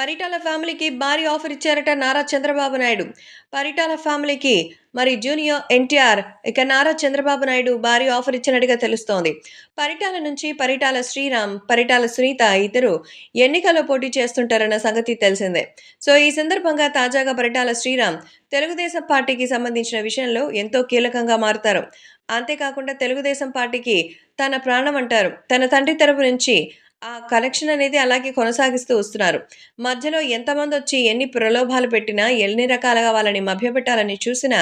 పరిటాల ఫ్యామిలీకి భారీ ఆఫర్ ఇచ్చారట నారా చంద్రబాబు నాయుడు. పరిటాల ఫ్యామిలీకి మరి జూనియర్ ఎన్టీఆర్ ఇక నారా చంద్రబాబు నాయుడు భారీ ఆఫర్ ఇచ్చినట్టుగా తెలుస్తోంది. పరిటాల నుంచి పరిటాల శ్రీరామ్ పరిటాల సునీత ఇద్దరు ఎన్నికల్లో పోటీ చేస్తుంటారన్న సంగతి తెలిసిందే. సో ఈ సందర్భంగా తాజాగా పరిటాల శ్రీరామ్ తెలుగుదేశం పార్టీకి సంబంధించిన విషయంలో ఎంతో కీలకంగా మారుతారు. అంతేకాకుండా తెలుగుదేశం పార్టీకి తన ప్రాణం అంటారు. తన తండ్రి తరపు నుంచి ఆ కనెక్షన్ అనేది అలాగే కొనసాగిస్తూ వస్తున్నారు. మధ్యలో ఎంతమంది వచ్చి ఎన్ని ప్రలోభాలు పెట్టినా ఎన్ని రకాలుగా వాళ్ళని మభ్యపెట్టాలని చూసినా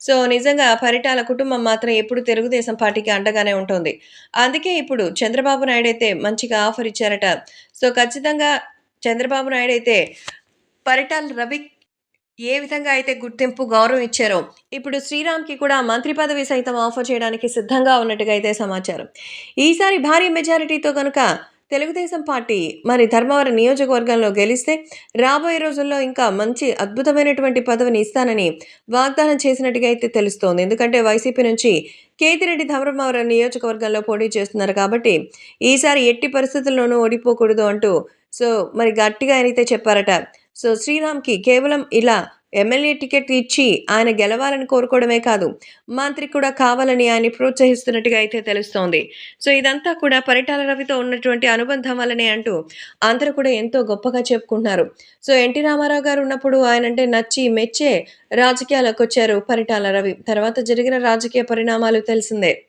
సో నిజంగా పరిటాల కుటుంబం మాత్రం ఎప్పుడు తెలుగుదేశం పార్టీకి అండగానే ఉంటుంది. అందుకే ఇప్పుడు చంద్రబాబు నాయుడు అయితే మంచిగా ఆఫర్ ఇచ్చారట. సో ఖచ్చితంగా చంద్రబాబు నాయుడు అయితే పరిటాల రవి ఏ విధంగా అయితే గుర్తింపు గౌరవం ఇచ్చారో ఇప్పుడు శ్రీరామ్కి కూడా మంత్రి పదవి సైతం ఆఫర్ చేయడానికి సిద్ధంగా ఉన్నట్టుగా అయితే సమాచారం. ఈసారి భారీ మెజారిటీతో కనుక తెలుగుదేశం పార్టీ మరి ధర్మవరం నియోజకవర్గంలో గెలిస్తే రాబోయే రోజుల్లో ఇంకా మంచి అద్భుతమైనటువంటి పదవిని ఇస్తానని వాగ్దానం చేసినట్టుగా అయితే తెలుస్తోంది. ఎందుకంటే వైసీపీ నుంచి కేతిరెడ్డి ధర్మవరం నియోజకవర్గంలో పోటీ చేస్తున్నారు కాబట్టి ఈసారి ఎట్టి పరిస్థితుల్లోనూ ఓడిపోకూడదు అంటూ సో మరి గట్టిగా ఆయనైతే చెప్పారట. సో శ్రీరామ్కి కేవలం ఇలా ఎమ్మెల్యే టికెట్ ఇచ్చి ఆయన గెలవాలని కోరుకోవడమే కాదు మంత్రి కూడా కావాలని ఆయన ప్రోత్సహిస్తున్నట్టుగా అయితే తెలుస్తోంది. సో ఇదంతా కూడా పరిటాల రవితో ఉన్నటువంటి అనుబంధం వల్లనే అంటూ అందరూ కూడా ఎంతో గొప్పగా చెప్పుకుంటున్నారు. సో ఎన్టీ రామారావు గారు ఉన్నప్పుడు ఆయన అంటే నచ్చి మెచ్చే రాజకీయాలకు వచ్చారు పరిటాల రవి. తర్వాత జరిగిన రాజకీయ పరిణామాలు తెలిసిందే.